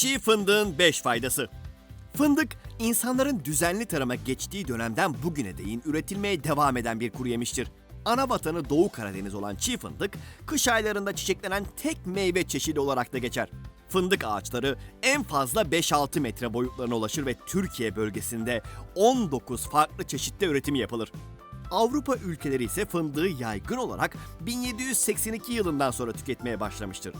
Çiğ fındığın 5 faydası. Fındık, insanların düzenli tarıma geçtiği dönemden bugüne değin üretilmeye devam eden bir kuru yemiştir. Ana vatanı Doğu Karadeniz olan çiğ fındık, kış aylarında çiçeklenen tek meyve çeşidi olarak da geçer. Fındık ağaçları en fazla 5-6 metre boyutlarına ulaşır ve Türkiye bölgesinde 19 farklı çeşitte üretimi yapılır. Avrupa ülkeleri ise fındığı yaygın olarak 1782 yılından sonra tüketmeye başlamıştır.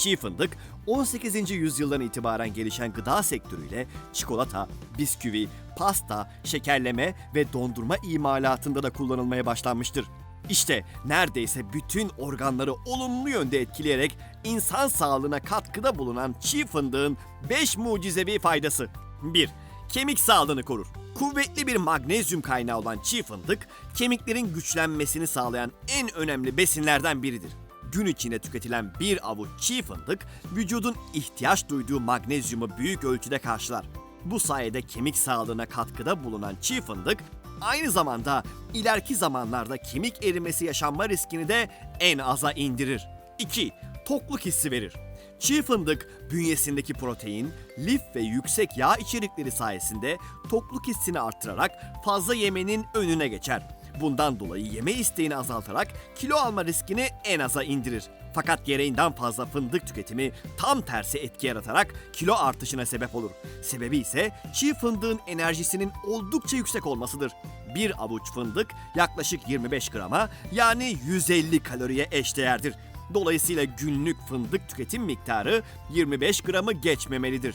Çiğ fındık 18. yüzyıldan itibaren gelişen gıda sektörüyle çikolata, bisküvi, pasta, şekerleme ve dondurma imalatında da kullanılmaya başlanmıştır. İşte neredeyse bütün organları olumlu yönde etkileyerek insan sağlığına katkıda bulunan çiğ fındığın 5 mucizevi faydası. 1. Kemik sağlığını korur. Kuvvetli bir magnezyum kaynağı olan çiğ fındık, kemiklerin güçlenmesini sağlayan en önemli besinlerden biridir. Gün içinde tüketilen bir avuç çiğ fındık, vücudun ihtiyaç duyduğu magnezyumu büyük ölçüde karşılar. Bu sayede kemik sağlığına katkıda bulunan çiğ fındık, aynı zamanda ileriki zamanlarda kemik erimesi yaşanma riskini de en aza indirir. 2. Tokluk hissi verir. Çiğ fındık bünyesindeki protein, lif ve yüksek yağ içerikleri sayesinde tokluk hissini arttırarak fazla yemenin önüne geçer. Bundan dolayı yeme isteğini azaltarak kilo alma riskini en aza indirir. Fakat gereğinden fazla fındık tüketimi tam tersi etki yaratarak kilo artışına sebep olur. Sebebi ise çiğ fındığın enerjisinin oldukça yüksek olmasıdır. Bir avuç fındık yaklaşık 25 grama yani 150 kaloriye eşdeğerdir. Dolayısıyla günlük fındık tüketim miktarı 25 gramı geçmemelidir.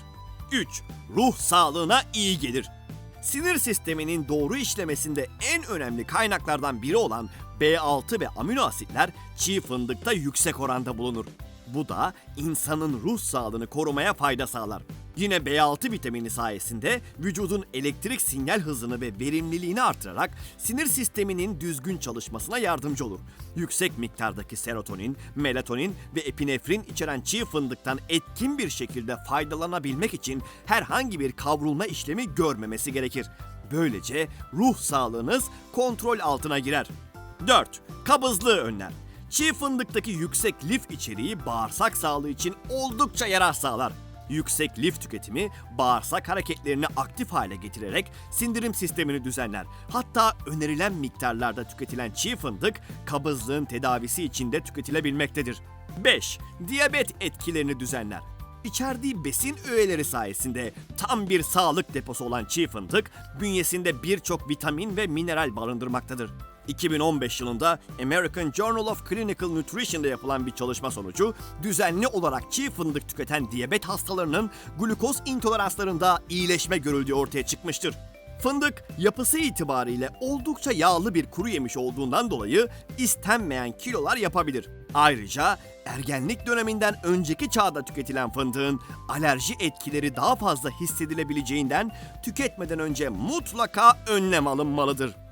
3. Ruh sağlığına iyi gelir. Sinir sisteminin doğru işlemesinde en önemli kaynaklardan biri olan B6 ve amino asitler çiğ fındıkta yüksek oranda bulunur. Bu da insanın ruh sağlığını korumaya fayda sağlar. Yine B6 vitamini sayesinde vücudun elektrik sinyal hızını ve verimliliğini artırarak sinir sisteminin düzgün çalışmasına yardımcı olur. Yüksek miktardaki serotonin, melatonin ve epinefrin içeren çiğ fındıktan etkin bir şekilde faydalanabilmek için herhangi bir kavrulma işlemi görmemesi gerekir. Böylece ruh sağlığınız kontrol altına girer. 4. Kabızlığı önler. Çiğ fındıktaki yüksek lif içeriği bağırsak sağlığı için oldukça yarar sağlar. Yüksek lif tüketimi bağırsak hareketlerini aktif hale getirerek sindirim sistemini düzenler. Hatta önerilen miktarlarda tüketilen çiğ fındık kabızlığın tedavisi için de tüketilebilmektedir. 5. Diyabet etkilerini düzenler. İçerdiği besin öğeleri sayesinde tam bir sağlık deposu olan çiğ fındık bünyesinde birçok vitamin ve mineral barındırmaktadır. 2015 yılında American Journal of Clinical Nutrition'da yapılan bir çalışma sonucu düzenli olarak çiğ fındık tüketen diyabet hastalarının glukoz intoleranslarında iyileşme görüldüğü ortaya çıkmıştır. Fındık yapısı itibariyle oldukça yağlı bir kuru yemiş olduğundan dolayı istenmeyen kilolar yapabilir. Ayrıca ergenlik döneminden önceki çağda tüketilen fındığın alerji etkileri daha fazla hissedilebileceğinden tüketmeden önce mutlaka önlem alınmalıdır.